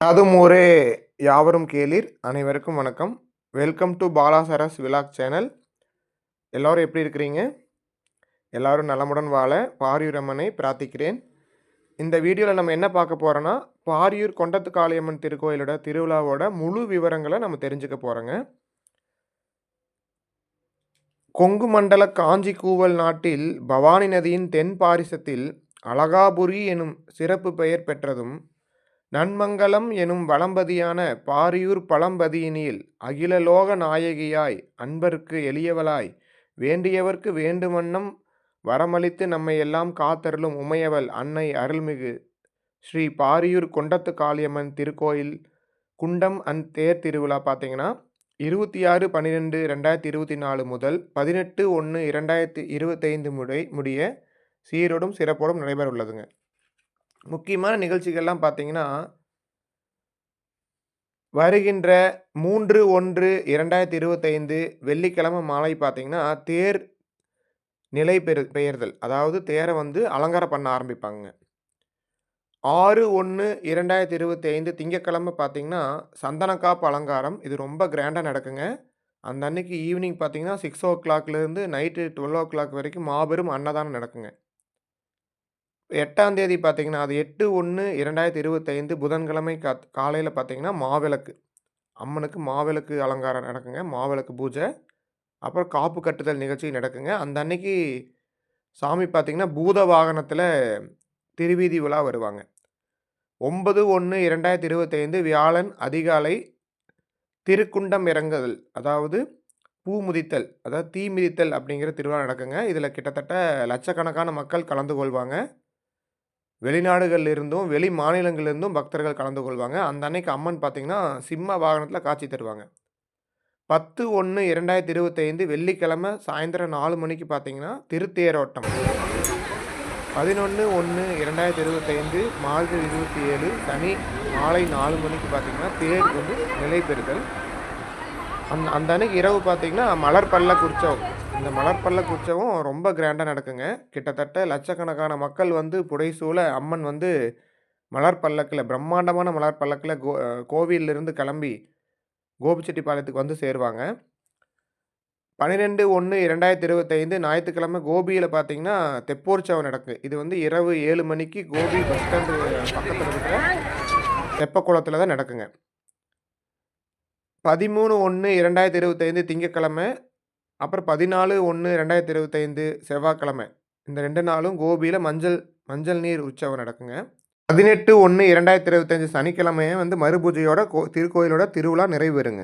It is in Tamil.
அதும் ஊரே யாவரும் கேளீர். அனைவருக்கும் வணக்கம். Welcome to Bala Saras vlog channel எல்லோரும் எப்படி இருக்கிறீங்க? எல்லாரும் நலமுடன் வாழ பாரியூர் அம்மனை பிரார்த்திக்கிறேன். இந்த வீடியோவில் நம்ம என்ன பார்க்க போகிறோன்னா பாரியூர் கொண்டத்து காளியம்மன் திருக்கோயிலோட திருவிழாவோட முழு விவரங்களை நம்ம தெரிஞ்சுக்க போகிறோங்க கொங்கு மண்டல காஞ்சி கூவல் நாட்டில் பவானி நதியின் தென் பாரிசத்தில் அழகாபுரி எனும் சிறப்பு பெயர் பெற்றதும் நன்மங்கலம் எனும் வளம்பதியான பாரியூர் பழம்பதியினில் அகிலலோக நாயகியாய் அன்பருக்கு எளியவளாய் வேண்டியவர்க்கு வேண்டுவண்ணம் வரமளித்து நம்மை எல்லாம் காத்தருளும் உமையவள் அன்னை அருள்மிகு ஸ்ரீ பாரியூர் கொண்டத்து காளியம்மன் திருக்கோயில் குண்டம் அண்ட் தேர் திருவிழா பார்த்தீங்கன்னா இருபத்தி ஆறு பன்னிரெண்டு ரெண்டாயிரத்தி இருபத்தி நாலு முதல் பதினெட்டு ஒன்று இரண்டாயிரத்தி இருபத்தைந்து முறை முடிய சீரோடும் சிறப்போடும் நடைபெற உள்ளதுங்க முக்கியமான நிகழ்ச்சிகள்லாம் பார்த்தீங்கன்னா வருகின்ற மூன்று ஒன்று இரண்டாயிரத்தி இருபத்தைந்து வெள்ளிக்கிழமை மாலை பார்த்தீங்கன்னா தேர் நிலை பெறு பெயர்தல். அதாவது தேரை வந்து அலங்காரம் பண்ண ஆரம்பிப்பாங்க. ஆறு ஒன்று இரண்டாயிரத்தி இருபத்தி ஐந்து திங்கக்கிழமை பார்த்தீங்கன்னா சந்தனக்காப்பு அலங்காரம். இது ரொம்ப கிராண்டாக நடக்குங்க. அந்த அன்னைக்கு ஈவினிங் பார்த்தீங்கன்னா சிக்ஸ் ஓ கிளாக்லேருந்து நைட்டு டுவெல் ஓ கிளாக் வரைக்கும் மாபெரும் அன்னதானம் நடக்குங்க. எட்டாம் தேதி பார்த்தீங்கன்னா அது எட்டு ஒன்று இரண்டாயிரத்தி இருபத்தைந்து புதன்கிழமை கா காலையில் பார்த்தீங்கன்னா மாவிளக்கு. அம்மனுக்கு மாவிளக்கு அலங்காரம் நடக்குங்க. மாவிளக்கு பூஜை. அப்புறம் காப்பு கட்டுதல் நிகழ்ச்சி நடக்குங்க. அந்த அன்னைக்கு சாமி பார்த்தீங்கன்னா பூத வாகனத்தில் திருவீதி விழா வருவாங்க. ஒன்பது ஒன்று இரண்டாயிரத்தி இருபத்தைந்து வியாழன் அதிகாலை திருக்குண்டம் இறங்குதல். அதாவது பூ முதித்தல் அதாவது தீ மிதித்தல் அப்படிங்கிற திருவிழா நடக்குங்க. இதில் கிட்டத்தட்ட லட்சக்கணக்கான மக்கள் கலந்து கொள்வாங்க. வெளிநாடுகளிலிருந்தும் வெளி மாநிலங்கள்லேருந்தும் பக்தர்கள் கலந்து கொள்வாங்க. அந்த அன்னைக்கு அம்மன் பார்த்திங்கன்னா சிம்ம வாகனத்தில் காட்சி தருவாங்க. பத்து ஒன்று இரண்டாயிரத்தி இருபத்தைந்து வெள்ளிக்கிழமை சாயந்தரம் நாலு மணிக்கு பார்த்தீங்கன்னா திருத்தேரோட்டம். பதினொன்று ஒன்று இரண்டாயிரத்தி இருபத்தைந்து மார்ச் இருபத்தி ஏழு சனி மாலை நாலு மணிக்கு பார்த்திங்கன்னா தேர் வந்து நிலை பெறுதல். அந்த அந்த அன்னைக்கு இரவு பார்த்தீங்கன்னா மலர் பல்லக்கு இந்த மலர் பல்லக்கு ரொம்ப கிராண்டாக நடக்குங்க. கிட்டத்தட்ட லட்சக்கணக்கான மக்கள் வந்து புடைசூழ அம்மன் வந்து மலர் பல்லக்கில் பிரம்மாண்டமான மலர் பல்லக்கில் கோ கோவிலிருந்து கிளம்பி கோபிச்செட்டிப்பாளையத்துக்கு வந்து சேருவாங்க. பன்னிரெண்டு ஒன்று இரண்டாயிரத்தி இருபத்தைந்து ஞாயிற்றுக்கிழமை கோபியில் பார்த்தீங்கன்னா தெப்போற்சவம் நடக்குது இது வந்து இரவு ஏழு மணிக்கு கோபி பஸ் ஸ்டாண்டு பக்கத்தில் இருக்கிற தெப்பக்குளத்தில் தான் நடக்குங்க. பதிமூணு ஒன்று இரண்டாயிரத்தி இருபத்தைந்து திங்கக்கிழமை அப்புறம் பதினாலு ஒன்று ரெண்டாயிரத்தி இருபத்தைந்து செவ்வாய்க்கிழமை. இந்த ரெண்டு நாளும் கோபியில் மஞ்சள் மஞ்சள் நீர் உற்சவம் நடக்குங்க. பதினெட்டு ஒன்று இரண்டாயிரத்தி இருபத்தஞ்சி சனிக்கிழமையே வந்து மறுபூஜையோட கோ திருக்கோயிலோட திருவிழா நிறைவேறுங்க.